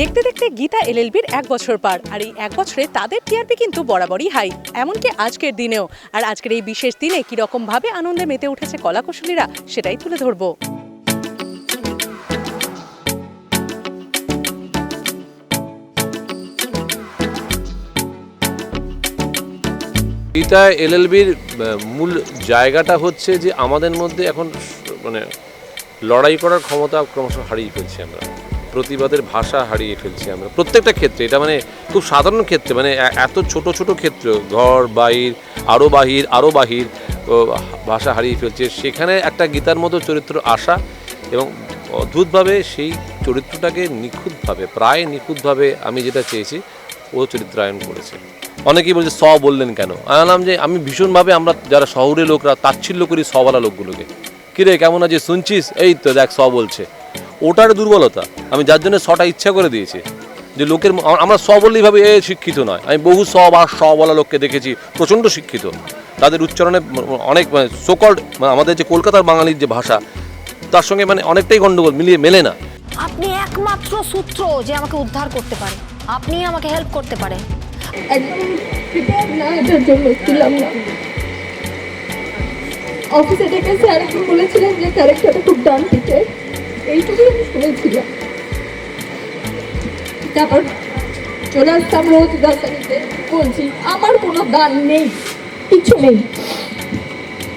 দেখতে দেখতে গীতা এলএলবির এক বছর পার, আর এই এক বছরে তাদের টিআরপি কিন্তু বরাবরই হাই, এমনকি আজকের দিনেও। আর আজকের এই বিশেষ দিনে কীরকম ভাবে আনন্দে মেতে উঠেছে কলাকুশলীরা, সেটাই তুলে ধরবো। এটা এলএলবির মূল জায়গাটা হচ্ছে যে আমাদের মধ্যে এখন মানে লড়াই করার ক্ষমতা ক্রমশ হারিয়ে ফেলছি আমরা। প্রতিবাদের ভাষা হারিয়ে ফেলছি আমরা। প্রত্যেকটা ক্ষেত্রে, এটা মানে খুব সাধারণ ক্ষেত্রে মানে এত ছোট ছোট ক্ষেত্র, ঘর বাহির আরও বাহির আরও বাহির ভাষা হারিয়ে ফেলছে। সেখানে একটা গীতার মতো চরিত্র আসা এবং অদ্ভুতভাবে সেই চরিত্রটাকে নিখুঁতভাবে, প্রায় নিখুঁতভাবে আমি যেটা চেয়েছি, ও চরিত্রায়ন করেছে। অনেকেই বলছে, স বললেন কেন? আমি যে, আমি ভীষণভাবে আমরা যারা শহরের লোকরা, তাচ্ছিল্য করি সওয়ালা লোকগুলোকে। কিরে, কেমন আছে শুনছিস? এই তো দেখ, স বলছে। ওটার দুর্বলতা। আমি যার জন্য সটা ইচ্ছা করে দিয়েছি। যে লোকের আমরা স বললেই ভাবে এ শিক্ষিত নয়। আমি বহু স বা স বলা লোককে দেখেছি প্রচণ্ড শিক্ষিত। তাদের উচ্চারণে অনেক সোকল্ড আমাদের যে কলকাতার বাঙালির যে ভাষা তার সঙ্গে মানে অনেকটাই গন্ডগোল মিলিয়ে মেলে না। আপনি একমাত্র সূত্র যে আমাকে উদ্ধার করতে পারে। আপনি আমাকে হেল্প করতে পারেন। একদম প্রিপেয়ার না এটার জন্য ছিলাম না। অফিসে ডেকে স্যার বলেছিলেন যে ক্যারেক্টারটা খুব ডান পিকে এইটুকুই আমি শুনেছিলাম তারপর চলে আসতাম রোজ দাসানিতে বলছি, আমার কোনো দান নেই, কিছু নেই।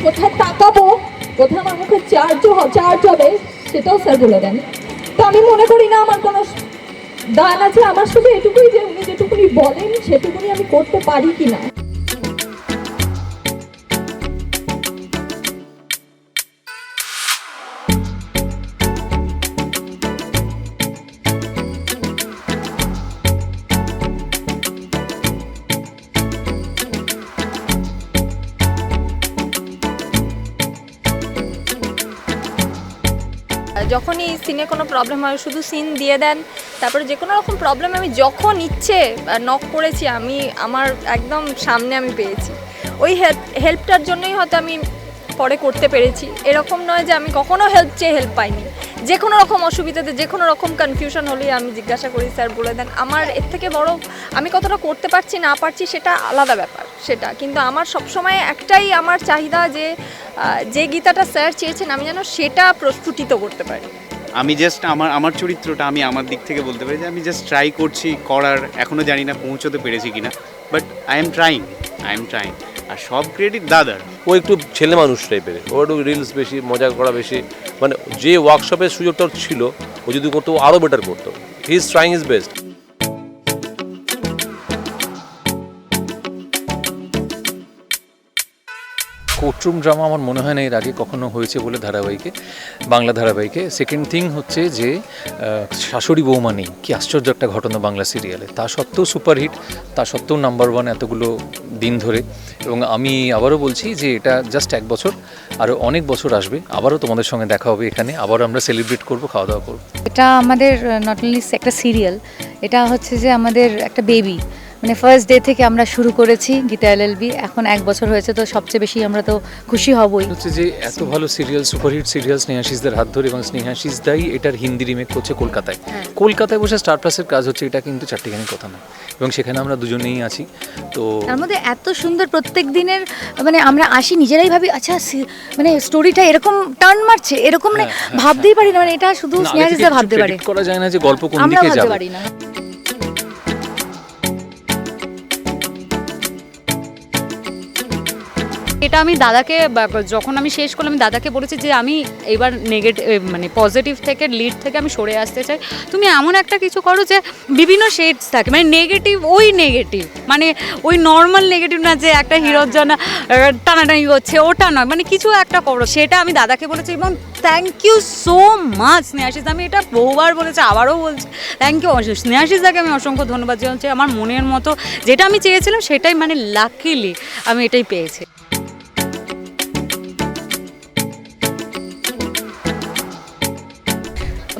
কোথায় তাকাবো? কোথায় আমার মুখে চার্জ চার্জ হবে? সেটাও স্যার বলে দেন। তো আমি মনে করি না আমার কোনো দান আছে। আমার শুধু এটুকুই যে উনি যেটুকুনি বলেন, সেটুকুনি আমি করতে পারি কি না যখনই সিনে কোনো প্রবলেম হয়, শুধু সিন দিয়ে দেন, তারপরে যে কোনো রকম প্রবলেম আমি যখন ইচ্ছে নক করেছি, আমি, আমার একদম সামনে আমি পেয়েছি। ওই হেল্প হেল্পটার জন্যই হয়তো আমি পরে করতে পেরেছি। এরকম নয় যে আমি কখনো হেল্প চেয়ে হেল্প পাইনি। যে কোনো রকম অসুবিধাতে, যে কোনো রকম কনফিউশন হলেই আমি জিজ্ঞাসা করি, স্যার, বলে দেন। আমার এর থেকে বড়, আমি কতটা করতে পারছি, না পারছি, সেটা আলাদা ব্যাপার, সেটা। কিন্তু আমার সবসময় একটাই আমার চাহিদা যে যে গীতাটা স্যার চেয়েছেন আমি যেন সেটা প্রস্ফুটিত করতে পারি। আমি জাস্ট আমার আমার চরিত্রটা আমি আমার দিক থেকে বলতে পারি যে আমি জাস্ট ট্রাই করছি করার এখনও জানি না পৌঁছতে পেরেছি কিনা but I'm trying I'm trying আর সব ক্রেডিট দাদার। ও একটু ছেলে মানুষ টাইপের ও একটু রিলস বেশি মজা করা বেশি। মানে যে ওয়ার্কশপের সুযোগটা ছিল ও যদি করতো ও আরও বেটার করতো। He is trying is best courtroom drama আমার মনে হয় না এর আগে কখনো হয়েছে বলে ধারাবাহিকে, বাংলা ধারাবাহিকে। সেকেন্ড থিং হচ্ছে যে শাশুড়ি বৌমা নেই। কি আশ্চর্য একটা ঘটনা বাংলা সিরিয়ালে। তা সত্ত্বেও সুপারহিট, তা সত্ত্বেও নাম্বার ওয়ান এতগুলো দিন ধরে। এবং আমি আবারও বলছি যে, এটা জাস্ট এক বছর, আরও অনেক বছর আসবে। আবারও তোমাদের সঙ্গে দেখা হবে এখানে। আবারও আমরা সেলিব্রেট করব, খাওয়া দাওয়া করব। এটা আমাদের নট অনলি একটা সিরিয়াল এটা হচ্ছে যে আমাদের একটা বেবি মানে ফার্স্ট ডে থেকে আমরা শুরু করেছি গীতা এলএলবি এখন এক বছর হয়েছে তো সবচেয়ে বেশি আমরা তো খুশি হবই। হচ্ছে যে এত ভালো সিরিয়াল সুপারহিট সিরিয়াল স্নেহাশিসদের হাত ধরে এবং স্নেহাশিস দাই এটার হিন্দি রিমেক করছে কলকাতায়। কলকাতায় বসে স্টার প্লাসের কাজ হচ্ছে এটা কিন্তু চারটিখানি কথা নয়। এবং সেখানে আমরা দুজনেই আছি তো তার মধ্যে এত সুন্দর প্রত্যেক দিনের মানে আমরা আসি নিজেরাই ভাবি আচ্ছা মানে স্টোরিটা এরকম টার্ন মারছে এরকম মানে ভাবতেই পারি না মানে এটা শুধু না, কিছু ভাবতে পারে করা যায় না যে গল্প কোন দিকে যাবে। আমরা ভাবতে পারি না। এটা আমি দাদাকে যখন আমি শেষ করলাম আমি দাদাকে বলেছি যে আমি এবার নেগেটিভ মানে পজিটিভ থেকে লিড থেকে আমি সরে আসতে চাই। তুমি এমন একটা কিছু করো যে বিভিন্ন শেডস থাকে মানে নেগেটিভ ওই নেগেটিভ মানে ওই নর্মাল নেগেটিভ না যে একটা হিরোর জন্য টানাটানি করছে ওটা নয় মানে কিছু একটা করো। সেটা আমি দাদাকে বলেছি এবং thank you so much Snehashis আমি এটা বহুবার বলেছি আবারও বলছি থ্যাংক ইউ স্নেহাশিস দাকে আমি অসংখ্য ধন্যবাদ জানাচ্ছি। আমার মনের মতো যেটা আমি চেয়েছিলাম সেটাই মানে লাকিলি আমি এটাই পেয়েছি।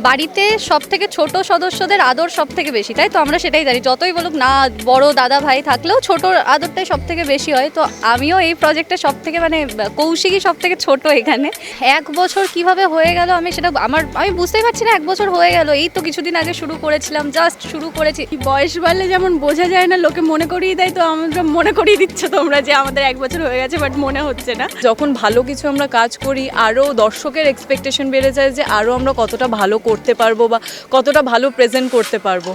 বাড়িতে সব থেকে ছোট সদস্যদের আদর সব থেকে বেশি তাই তো? আমরা সেটাই জানি। যতই বলুক না বড় দাদা ভাই থাকলেও ছোট আদরটাই সব থেকে বেশি হয়। তো আমিও এই প্রজেক্টে সব থেকে মানে কৌশিকই সব থেকে ছোট এখানে। এক বছর কীভাবে হয়ে গেল আমি সেটা আমার আমি বুঝতেই পারছি না এক বছর হয়ে গেল। এই তো কিছুদিন আগে শুরু করেছিলাম জাস্ট শুরু করেছি। বয়স বাড়লে যেমন বোঝা যায় না লোকে মনে করিয়ে দেয় তো আমরা মনে করিয়ে দিচ্ছ তোমরা যে আমাদের এক বছর হয়ে গেছে বাট মনে হচ্ছে না। যখন ভালো কিছু আমরা কাজ করি আরও দর্শকের এক্সপেকটেশন বেড়ে যায় যে আরও আমরা কতটা ভালো করতে পারব বা কতটা ভালো প্রেজেন্ট করতে পারব।